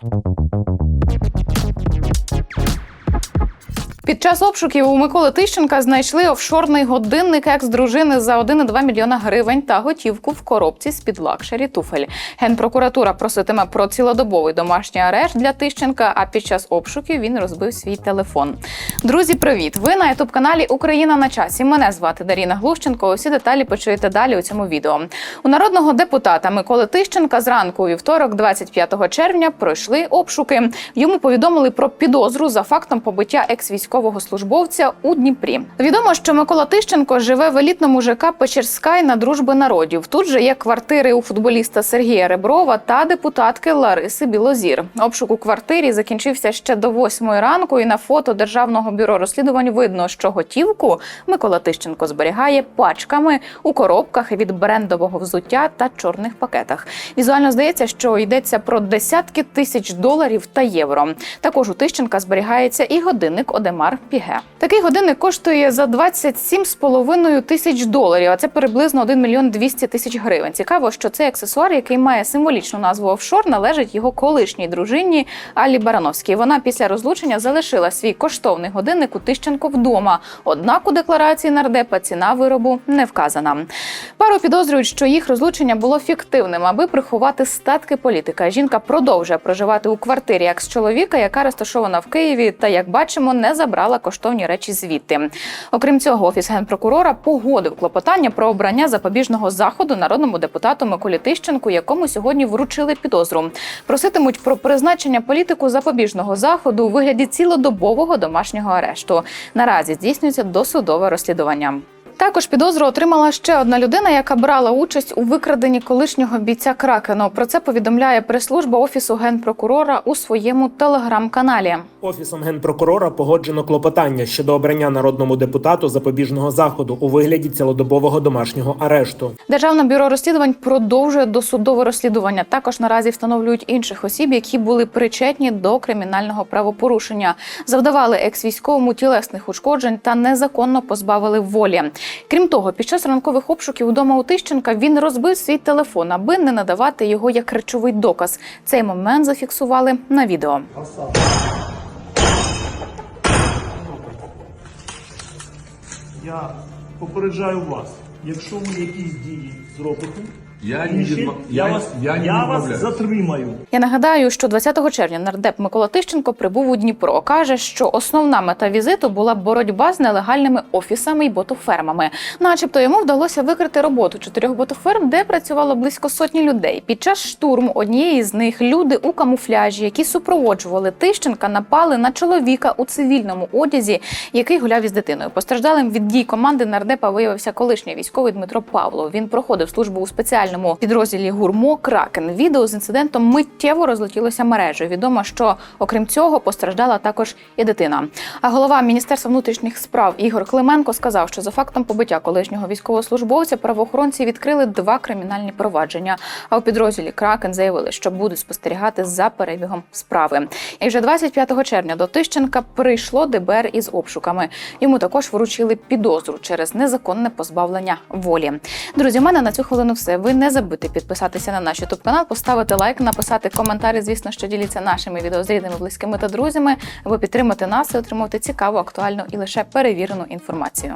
Thank you. Під час обшуків у Миколи Тищенка знайшли офшорний годинник екс-дружини за 1,2 мільйона гривень та готівку в коробці з-під лакшері туфель. Генпрокуратура проситиме про цілодобовий домашній арешт для Тищенка. А під час обшуків він розбив свій телефон. Друзі, привіт! Ви на ютуб каналі Україна на часі. Мене звати Даріна Глущенко. Усі деталі почуєте далі у цьому відео. У народного депутата Миколи Тищенка зранку у вівторок, 25 червня, пройшли обшуки. Йому повідомили про підозру за фактом побиття екс-військового службовця у Дніпрі. Відомо, що Микола Тищенко живе в елітному ЖК Печерська на дружби народів. Тут же є квартири у футболіста Сергія Реброва та депутатки Лариси Білозір. Обшук у квартирі закінчився ще до восьмої ранку. І на фото державного бюро розслідувань видно, що готівку Микола Тищенко зберігає пачками у коробках від брендового взуття та чорних пакетах. Візуально здається, що йдеться про десятки тисяч доларів та євро. Також у Тищенка зберігається і годинник Одемар Піге. Такий годинник коштує за 27,5 тисяч доларів, а це приблизно 1 мільйон 200 тисяч гривень. Цікаво, що цей аксесуар, який має символічну назву офшор, належить його колишній дружині Алі Барановській. Вона після розлучення залишила свій коштовний годинник у Тищенко вдома. Однак у декларації нардепа ціна виробу не вказана. Пару підозрюють, що їх розлучення було фіктивним, аби приховати статки політика. Жінка продовжує проживати у квартирі екс-чоловіка, яка розташована в Києві, та як бачимо, не забрала коштовні речі звідти. Окрім цього, офіс генпрокурора погодив клопотання про обрання запобіжного заходу народному депутату Миколі Тищенку, якому сьогодні вручили підозру. Проситимуть про призначення політику запобіжного заходу у вигляді цілодобового домашнього арешту. Наразі здійснюється досудове розслідування. Також підозру отримала ще одна людина, яка брала участь у викраденні колишнього бійця Кракену. Про це повідомляє прес-служба офісу генпрокурора у своєму телеграм-каналі. Офісом генпрокурора погоджено клопотання щодо обрання народному депутату запобіжного заходу у вигляді цілодобового домашнього арешту. Державне бюро розслідувань продовжує досудове розслідування. Також наразі встановлюють інших осіб, які були причетні до кримінального правопорушення, завдавали екс-військовому тілесних ушкоджень та незаконно позбавили волі. Крім того, під час ранкових обшуків удома у Тищенка він розбив свій телефон, аби не надавати його як речовий доказ. Цей момент зафіксували на відео. Я попереджаю вас, якщо ви якісь дії зробите, Я не інші, я, я- вас, я я вас затримаю. Я нагадаю, що 20 червня нардеп Микола Тищенко прибув у Дніпро. каже, що основна мета візиту була боротьба з нелегальними офісами і ботофермами. Начебто йому вдалося викрити роботу чотирьох ботоферм, де працювало близько сотні людей. Під час штурму однієї з них люди у камуфляжі, які супроводжували Тищенка, напали на чоловіка у цивільному одязі, який гуляв із дитиною. Постраждалим від дій команди нардепа виявився колишній військовий Дмитро Павлов. Він проходив службу у спеціальному підрозділі гурмо Кракен. Відео з інцидентом миттєво розлетілося мережею. Відомо, що окрім цього постраждала також і дитина. А голова міністерства внутрішніх справ Ігор Клименко сказав, що за фактом побиття колишнього військовослужбовця правоохоронці відкрили два кримінальні провадження. А у підрозділі Кракен заявили, що будуть спостерігати за перебігом справи. І вже 25 червня до Тищенка прийшло ДБР із обшуками. Йому також вручили підозру через незаконне позбавлення волі. Друзі, у мене на цю хвилину все. Ви не забудьте підписатися на наш youtube канал, поставити лайк, написати коментарі. Звісно, що діліться нашими відео з рідними, близькими та друзями, аби підтримати нас і отримувати цікаву, актуальну і лише перевірену інформацію.